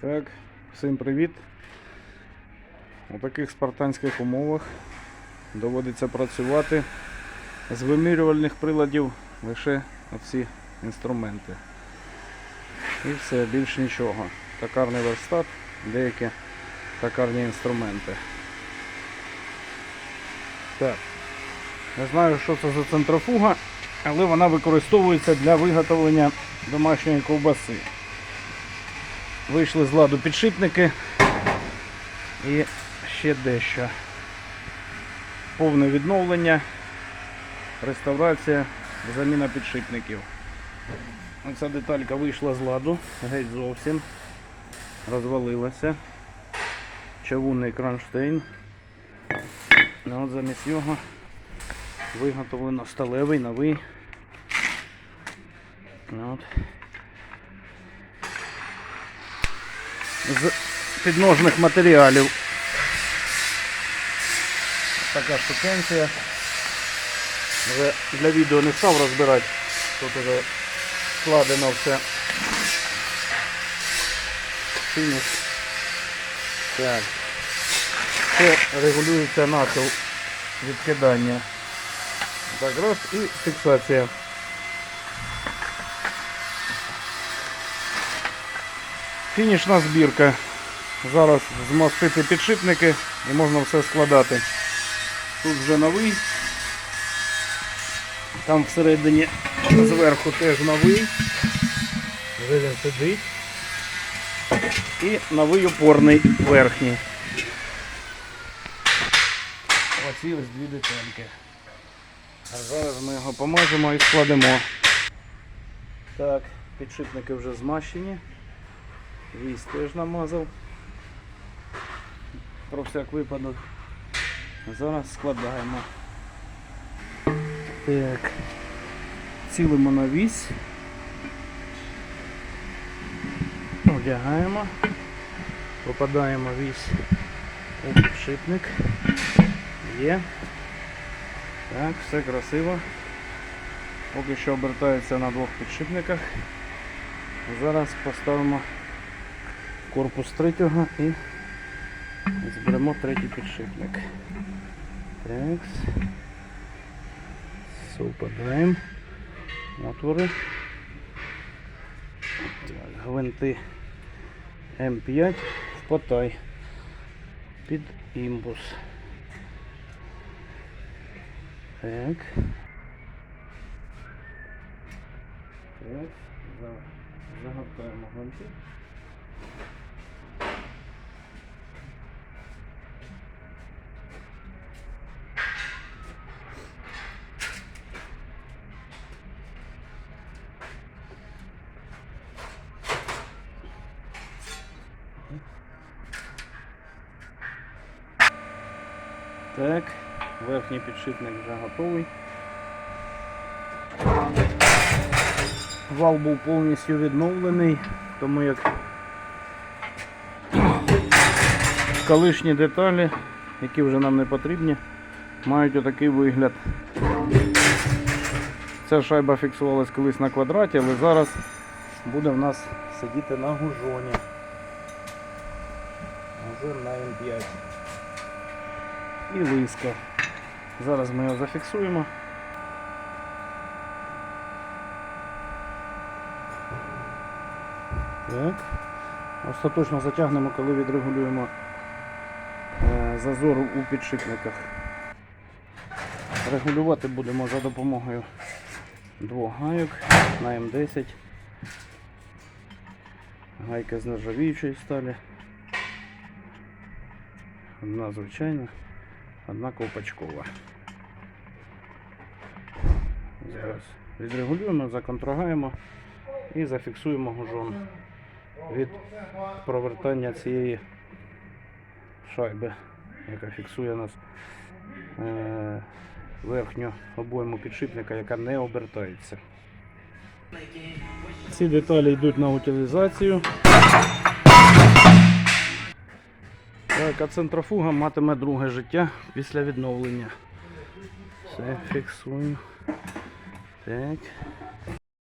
Так, всім привіт. У таких спартанських умовах доводиться працювати з вимірювальних приладів лише оці інструменти. І все, більш нічого. Токарний верстат, деякі токарні інструменти. Так. Не знаю, що це за центрофуга, але вона використовується для виготовлення домашньої ковбаси. Вийшли з ладу підшипники і ще дещо. Повне відновлення, реставрація, заміна підшипників. Оця деталька вийшла з ладу, геть зовсім. Розвалилася. Чавунний кронштейн. Ну, от замість нього виготовлено сталевий новий. Ну, От. З підножних матеріалів. Така штукенція. Вже для відео не став розбирати. Тут вже складено все. Фініш. Так. Це регулюється нахил відкидання. Так, раз і фіксація. Фінішна збірка. Зараз змастити підшипники і можна все складати. Тут вже новий. Там всередині зверху теж новий. Вже він сидить. І новий опорний верхній. Оці ось дві детальки. А зараз ми його помажемо і складемо. Так, підшипники вже змащені. Вісь теж намазав. Про всяк випадок. Зараз складаємо. Так. Цілимо на вісь. Одягаємо. Попадаємо вісь у підшипник. Є. Так, все красиво. Поки що обертається на двох підшипниках. Зараз поставимо корпус третього і зберемо третій підшипник. Так. Совпадаємо. Отвори. Так, гвинти М5 в потай під імбус. Так. Так. Загортаємо гвинти. Так, верхній підшипник вже готовий. Вал був повністю відновлений, тому як колишні деталі, які вже нам не потрібні, мають отакий вигляд. Ця шайба фіксувалась колись на квадраті, але зараз буде в нас сидіти на гужоні. Гужон на М5 і лиска. Зараз ми його зафіксуємо. Так. Остаточно затягнемо, коли відрегулюємо е, зазор у підшипниках. Регулювати будемо за допомогою двох гайок на М10. Гайка з нержавіючої сталі. Одна звичайна, одна ковпачкова. Зараз відрегулюємо, законтрогаємо і зафіксуємо гужон від провертання цієї шайби, яка фіксує нас е, верхню обойму підшипника, яка не обертається. Ці деталі йдуть на утилізацію. Так, а центрофуга матиме друге життя після відновлення. Все, фіксуємо. Так.